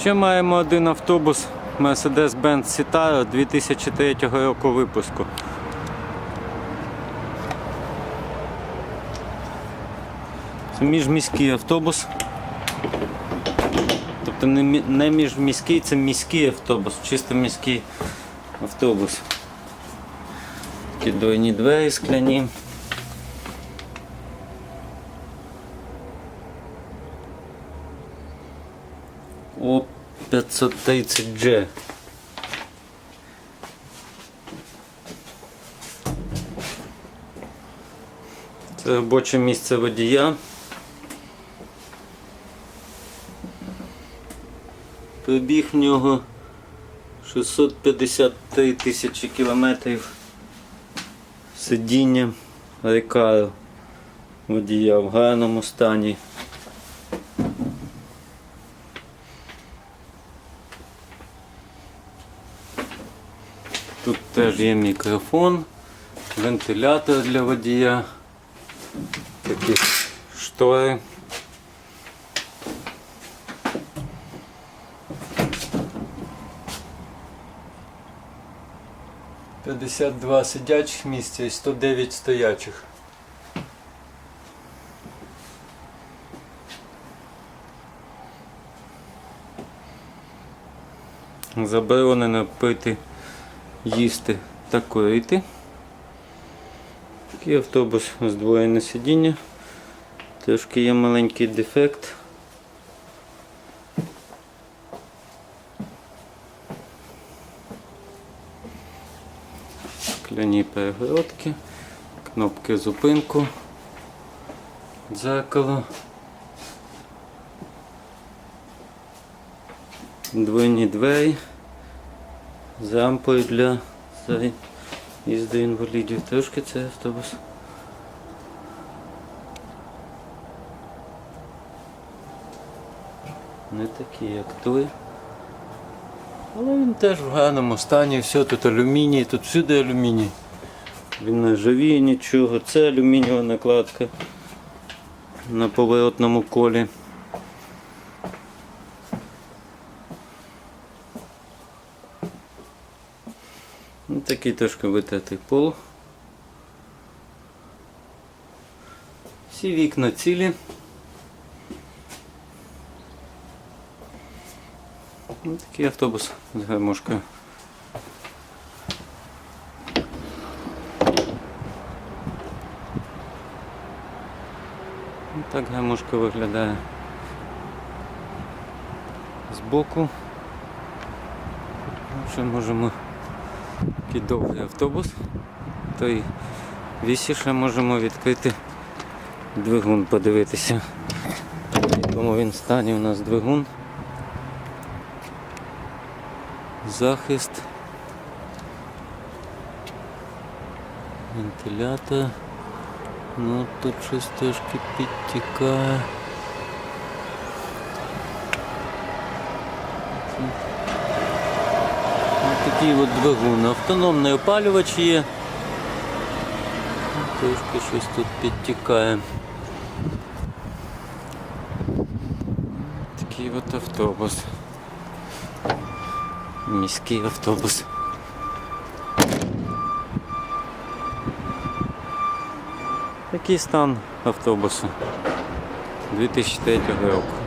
Ще маємо один автобус Mercedes-Benz Citaro 2003 року випуску. Це міжміський автобус. Тобто не, міжміський, це міський автобус, чисто міський автобус. Такі двойні двері скляні. О 530G. Це робоче місце водія. Пробіг в нього 653 тисячі кілометрів. Сидіння рекару водія в гарному стані. Тут теж є мікрофон, вентилятор для водія, такі штори. П'ятдесят два сидячих місця і 109 стоячих. Заборонено пити їсти та курити. Такий автобус здвоєне сидіння. Трошки є маленький дефект. Скляні перегородки, кнопки зупинку, дзеркало. Двойні двері з рампою для їзди інвалідів. Трошки це автобус. Не такий, як той. Але він теж в гарному стані, все тут алюміній, тут всюди алюміній. Він не живіє нічого, це алюмінієва накладка на поворотному колі. Такий трошки витертий пол. Всі вікна цілі. Ну, такий автобус з гармошкою. Ну, Так гармошка виглядає збоку. Ну, Ще можемо такий довгий автобус. Той вісі ще можемо відкрити двигун, подивитися. В якому він стані у нас двигун. Захист. Вентилятор. Ну тут щось трошки підтікає. Такий от двигун. Автономний опалювач є. Трошки щось тут підтікає. Такий от автобус. Міський автобус. Такий стан автобусу 2003 року.